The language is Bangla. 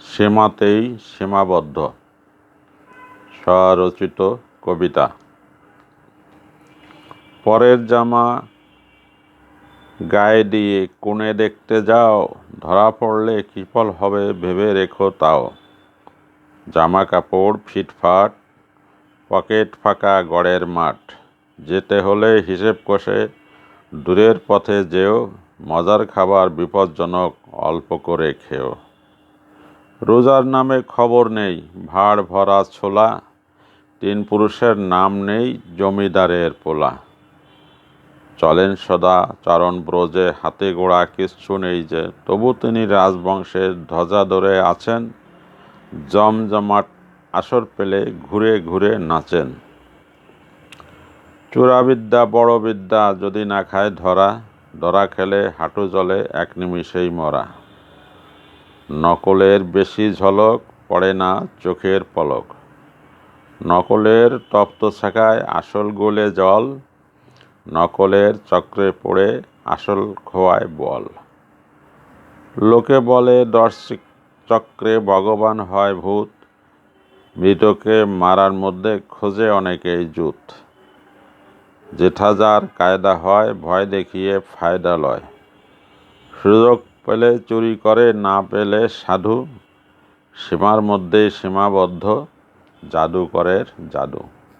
সীমাতেই সীমাবদ্ধ। স্বরচিত কবিতা। পরের জামা গায়ে দিয়ে কোণে দেখতে যাও, ধরা পড়লে কী ফল হবে ভেবে রেখো তাও। জামা কাপড় ফিটফাট, পকেট ফাঁকা গড়ের মাঠ। যেতে হলে হিসেব কষে, দূরের পথে যেও, মজার খাবার বিপজ্জনক অল্প করে খেও। রোজার নামে খবর নেই, ভাড় ভরা ছোলা, তিন পুরুষের নাম নেই, জমিদারের পোলা। চলেন সদা চরণ ব্রজে, হাতে গোড়া কিচ্ছু নেই যে, তবু তিনি রাজবংশের ধ্বজা ধরে আছেন, জমজমাট আসর পেলে ঘুরে ঘুরে নাচেন। চূড়াবিদ্যা বড় বিদ্যা, যদি না খায় ধরা ধরা খেলে হাঁটু জলে, এক নিমিষেই মরা। নকলের বেশি ঝলক পড়ে না চোখের পলক। নকলের তপ্ত শাখায় আসল গোলে জল, নকলের চক্রে পড়ে আসল খোয়ায় বল। লোকে বলে, দশ চক্রে ভগবান হয় ভূত। মৃতকে মারার মধ্যে খোঁজে অনেকেই জুত। যেঠা যার কায়দা হয়, ভয় দেখিয়ে ফায়দা লয়। সুযোগ পেলে চুরি করে না পেলে সাধু। সীমার মধ্যে সীমাবদ্ধ জাদুকরের জাদু।